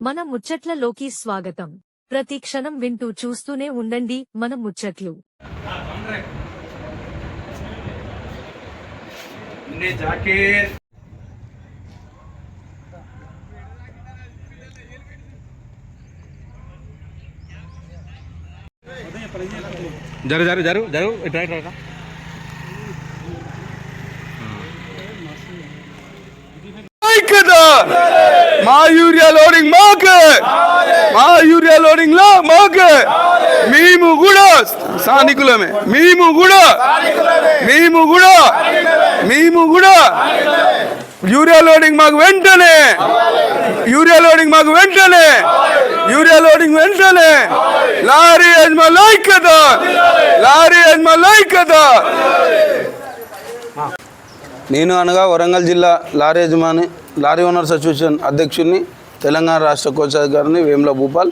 మన ముచ్చట్లలోకి స్వాగతం. ప్రతి క్షణం వింటూ చూస్తూనే ఉండండి మన ముచ్చట్లు. జరు జరు జరు జరు ఇట్ రైట్ రైట్ మా యూరియా లోడింగ్ మాకు మా యూరియా లోడింగ్లో మాకు మేము కూడా స్థానికులమే మేము కూడా మేము కూడా మేము కూడా యూరియా లోడింగ్ మాకు వెంటనే యూరియా లోడింగ్ మాకు వెంటనే యూరియా లోడింగ్ వెంటనే లారీ యజమానుల ఐక్యత లారీ యజమానుల ఐక్యత నేను అనగా వరంగల్ జిల్లా లారీ యజమాని లారీ ఓనర్స్ అసోసియేషన్ అధ్యక్షుడిని తెలంగాణ రాష్ట్ర కోశాధికారిని వేముల భూపాల్.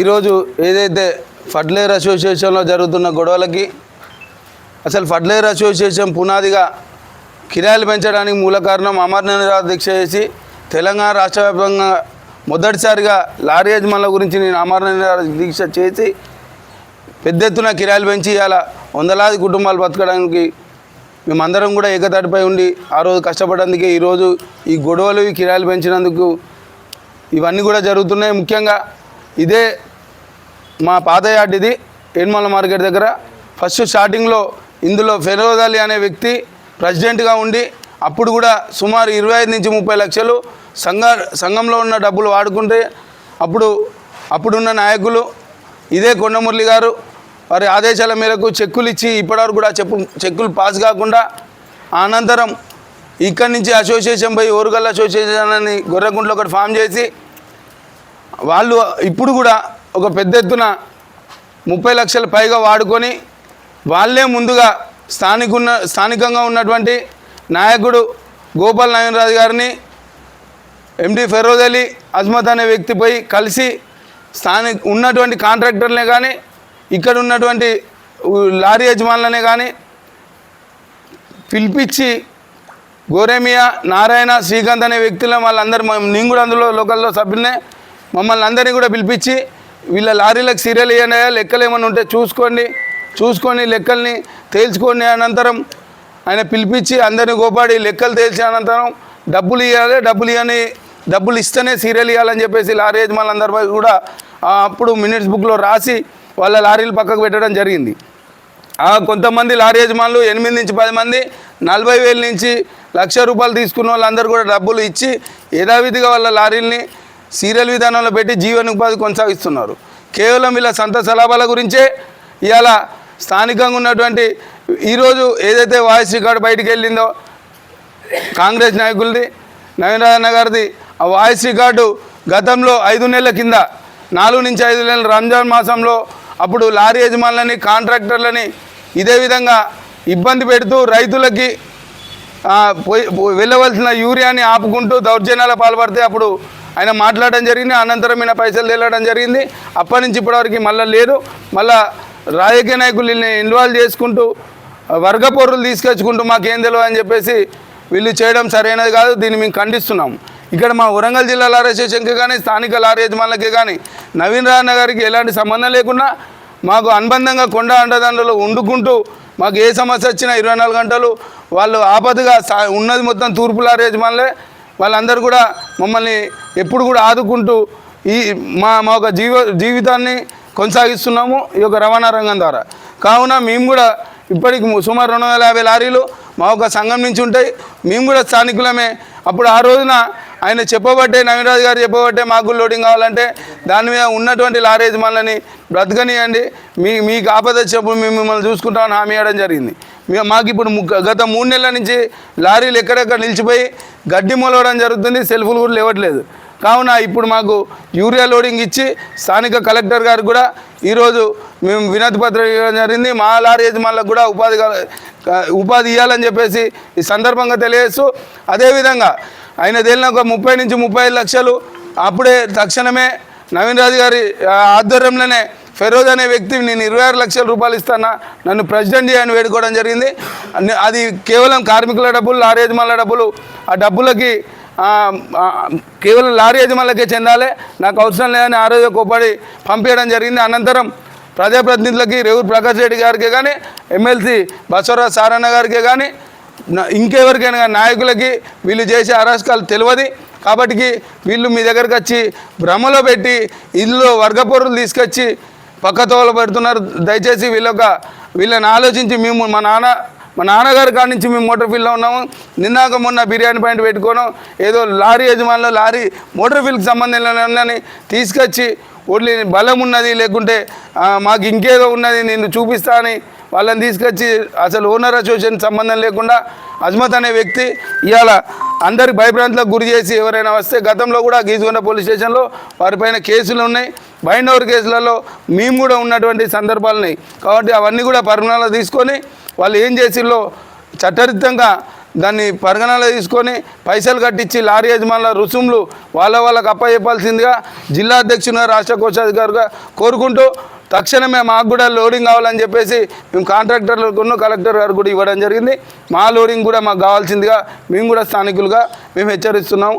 ఈరోజు ఏదైతే ఫడ్లేర్ అసోసియేషన్లో జరుగుతున్న గొడవలకి అసలు ఫడ్లేర్ అసోసియేషన్ పునాదిగా కిరాయిలు పెంచడానికి మూల కారణం అమరనాథ దీక్ష చేసి తెలంగాణ రాష్ట్ర వ్యాప్తంగా మొదటిసారిగా లారీ యజమానుల గురించి నేను అమరనాథ దీక్ష చేసి పెద్ద ఎత్తున కిరాయిలు పెంచి ఇవాళ వందలాది కుటుంబాలు బతకడానికి మేమందరం కూడా ఏకతాటిపై ఉండి ఆ రోజు కష్టపడేందుకే ఈరోజు ఈ గొడవలు ఈ కిరాయిలు పెంచినందుకు ఇవన్నీ కూడా జరుగుతున్నాయి. ముఖ్యంగా ఇదే మా పాత యార్డ్ ఇది ఏన్మల మార్కెట్ దగ్గర. ఫస్ట్ స్టార్టింగ్లో ఇందులో ఫెరోజ్ అలీ అనే వ్యక్తి ప్రెసిడెంట్గా ఉండి అప్పుడు కూడా సుమారు ఇరవై ఐదు నుంచి ముప్పై లక్షలు సంఘ సంఘంలో ఉన్న డబ్బులు వాడుకుంటే అప్పుడు అప్పుడున్న నాయకులు ఇదే కొండమురళి గారు వారి ఆదేశాల మేరకు చెక్కులు ఇచ్చి ఇప్పటివరకు కూడా చెప్పు చెక్కులు పాస్ కాకుండా అనంతరం ఇక్కడి నుంచి అసోసియేషన్ పోయి ఓరుగల్ల అసోసియేషన్ అని గొర్రెకుంట్లో ఒకటి ఫామ్ చేసి వాళ్ళు ఇప్పుడు కూడా ఒక పెద్ద ఎత్తున ముప్పై లక్షల పైగా వాడుకొని వాళ్ళే ముందుగా స్థానికున్న స్థానికంగా ఉన్నటువంటి నాయకుడు గోపాల్ నాయన్ గారిని ఎండి ఫెరోజ్ అలీ అజ్మత్ అనే వ్యక్తి పోయి కలిసి స్థానిక ఉన్నటువంటి కాంట్రాక్టర్లే కానీ ఇక్కడ ఉన్నటువంటి లారీ యజమానులనే కానీ పిలిపించి గోరేమియా నారాయణ శ్రీకాంత్ అనే వ్యక్తులను వాళ్ళందరూ నేను కూడా అందులో లోకల్లో సభ్యులనే. మమ్మల్ని అందరినీ కూడా పిలిపించి వీళ్ళ లారీలకు సీరియల్ ఇవ్వండి లెక్కలు ఏమైనా ఉంటే చూసుకోండి. చూసుకొని లెక్కల్ని తేల్చుకోండి అనంతరం ఆయన పిలిపించి అందరిని గోపాడి లెక్కలు తేల్చి అనంతరం డబ్బులు ఇవ్వాలి డబ్బులు ఇవ్వని డబ్బులు ఇస్తేనే సీరియల్ ఇవ్వాలని చెప్పేసి లారీ యజమానులందరి కూడా అప్పుడు మినిట్స్ బుక్లో రాసి వాళ్ళ లారీలు పక్కకు పెట్టడం జరిగింది. కొంతమంది లారీ యజమానులు ఎనిమిది నుంచి పది మంది నలభై వేల నుంచి లక్ష రూపాయలు తీసుకున్న వాళ్ళందరూ కూడా డబ్బులు ఇచ్చి యథావిధిగా వాళ్ళ లారీల్ని సీరియల్ విధానంలో పెట్టి జీవన ఉపాధి కొనసాగిస్తున్నారు. కేవలం వీళ్ళ సంత సలాభాల గురించే ఇవాళ స్థానికంగా ఉన్నటువంటి ఈరోజు ఏదైతే వాయిస్ రికార్డు బయటికి వెళ్ళిందో కాంగ్రెస్ నాయకులది నవీనరాజన్న గారిది ఆ వాయిస్ రికార్డు గతంలో ఐదు నెలల కింద నాలుగు నుంచి ఐదు నెలల రంజాన్ మాసంలో అప్పుడు లారీ యజమానులని కాంట్రాక్టర్లని ఇదే విధంగా ఇబ్బంది పెడుతూ రైతులకి వెళ్ళవలసిన యూరియాని ఆపుకుంటూ దౌర్జన్యాల పాల్పడితే అప్పుడు ఆయన మాట్లాడడం జరిగింది. అనంతరం ఈయన పైసలు తేలడం జరిగింది. అప్పటి నుంచి ఇప్పటివరకు మళ్ళీ లేదు. మళ్ళీ రాజకీయ నాయకులు ఇన్వాల్వ్ చేసుకుంటూ ఆ, వర్గ తీసుకొచ్చుకుంటూ మాకేం తెలియదు అని చెప్పేసి వీళ్ళు చేయడం సరైనది కాదు. దీన్ని మేము ఖండిస్తున్నాం ఇక్కడ మా వరంగల్ జిల్లా లారీ అసోసియేషన్కి కానీ స్థానిక లారీ యజమానులకి కానీ నవీన్ రాణ గారికి ఎలాంటి సంబంధం లేకుండా మాకు అనుబంధంగా కొండ అండదండలు వండుకుంటూ మాకు ఏ సమస్య వచ్చినా ఇరవై నాలుగు గంటలు వాళ్ళు ఆపదగా సా- ఉన్నది మొత్తం తూర్పు లారీ యజమానులే. వాళ్ళందరూ కూడా మమ్మల్ని ఎప్పుడు కూడా ఆదుకుంటూ ఈ మా మా యొక్క జీవ జీవితాన్ని కొనసాగిస్తున్నాము ఈ యొక్క రవాణా రంగం ద్వారా. కావున మేము కూడా ఇప్పటికి సుమారు రెండు వందల యాభై లారీలు మా ఒక సంఘం నుంచి ఉంటాయి. మేము కూడా స్థానికులమే. అప్పుడు ఆ రోజున ఆయన చెప్పబట్టే నవీనరాజు గారు చెప్పబట్టే మాకు లోడింగ్ కావాలంటే దాని మీద ఉన్నటువంటి లారీ యజమానులని బ్రతకనియండి. మీ మీకు ఆపద వచ్చినప్పుడు మేము మిమ్మల్ని చూసుకుంటామని హామీ ఇవ్వడం జరిగింది. మేము మాకు ఇప్పుడు గత మూడు నెలల నుంచి లారీలు ఎక్కడెక్కడ నిలిచిపోయి గడ్డి మొలవడం జరుగుతుంది సెల్ఫ్లు కూడా లేవట్లేదు. కావున ఇప్పుడు మాకు యూరియా లోడింగ్ ఇచ్చి స్థానిక కలెక్టర్ గారు కూడా ఈరోజు మేము వినతి పత్రం ఇవ్వడం జరిగింది. మా లారీ యజమానులకు కూడా ఉపాధి ఉపాధి ఇవ్వాలని చెప్పేసి ఈ సందర్భంగా తెలియజేస్తూ అదేవిధంగా ఆయన తేలిన ఒక ముప్పై నుంచి ముప్పై లక్షలు అప్పుడే తక్షణమే నవీన్ రాజు గారి ఆధ్వర్యంలోనే ఫెరోజ్ అనే వ్యక్తి నేను ఇరవై ఆరు లక్షల రూపాయలు ఇస్తానా నన్ను ప్రెసిడెంట్ చేయని వేడుకోవడం జరిగింది. అది కేవలం కార్మికుల డబ్బులు లారీ యజమానుల డబ్బులు ఆ డబ్బులకి కేవలం లారీ యజమానులకే చెందాలి. నాకు అవసరం లేదని ఆ రోజు కోపడి పంపించడం జరిగింది. అనంతరం ప్రజాప్రతినిధులకి రేవూరు ప్రకాష్ రెడ్డి గారికి కానీ ఎమ్మెల్సీ బసవరాజ్ సారన్న గారికి కానీ ఇంకెవరికైనా నాయకులకి వీళ్ళు చేసే అరాచకాలు తెలియదు. కాబట్టి వీళ్ళు మీ దగ్గరకు వచ్చి భ్రమలో పెట్టి ఇల్లు వర్గపొరులు తీసుకొచ్చి పక్కతోవలు పెడుతున్నారు. దయచేసి వీళ్ళొక వీళ్ళని ఆలోచించి మేము మా నాన్న మా నాన్నగారి కాడి నుంచి మేము మోటార్ ఫీల్డ్లో ఉన్నాము. నిన్నాక మొన్న బిర్యానీ పాయింట్ పెట్టుకోవడం ఏదో లారీ యజమానులు లారీ మోటార్ ఫీల్డ్కి సంబంధించిన తీసుకొచ్చి ఓన్లీ బలం ఉన్నది లేకుంటే మాకు ఇంకేదో ఉన్నది నేను చూపిస్తా అని వాళ్ళని తీసుకొచ్చి అసలు ఓనర్ అసోసియేషన్ సంబంధం లేకుండా అజ్మత్ అనే వ్యక్తి ఇవాళ అందరి భయభ్రాంతులకు గురి చేసి ఎవరైనా వస్తే గతంలో కూడా గీజుకొండ పోలీస్ స్టేషన్లో వారిపైన కేసులు ఉన్నాయి. బైండ్ ఓవర్ కేసులలో మేము కూడా ఉన్నటువంటి సందర్భాలు ఉన్నాయి కాబట్టి అవన్నీ కూడా పరిగణలో తీసుకొని వాళ్ళు ఏం చేసిల్లో చట్టరితంగా దాన్ని పరిగణలో తీసుకొని పైసలు కట్టించి లారీ యజమానుల రుసుములు వాళ్ళ వాళ్ళకి అప్పచెప్పాల్సిందిగా జిల్లా అధ్యక్షునిగా రాష్ట్ర కోశాధికారిగా కోరుకుంటూ తక్షణమే మాకు కూడా లోడింగ్ కావాలని చెప్పేసి మేము కాంట్రాక్టర్లకును కలెక్టర్ గారు కూడా ఇవ్వడం జరిగింది. మా లోడింగ్ కూడా మాకు కావాల్సిందిగా మేము కూడా స్థానికులుగా మేము హెచ్చరిస్తున్నాం.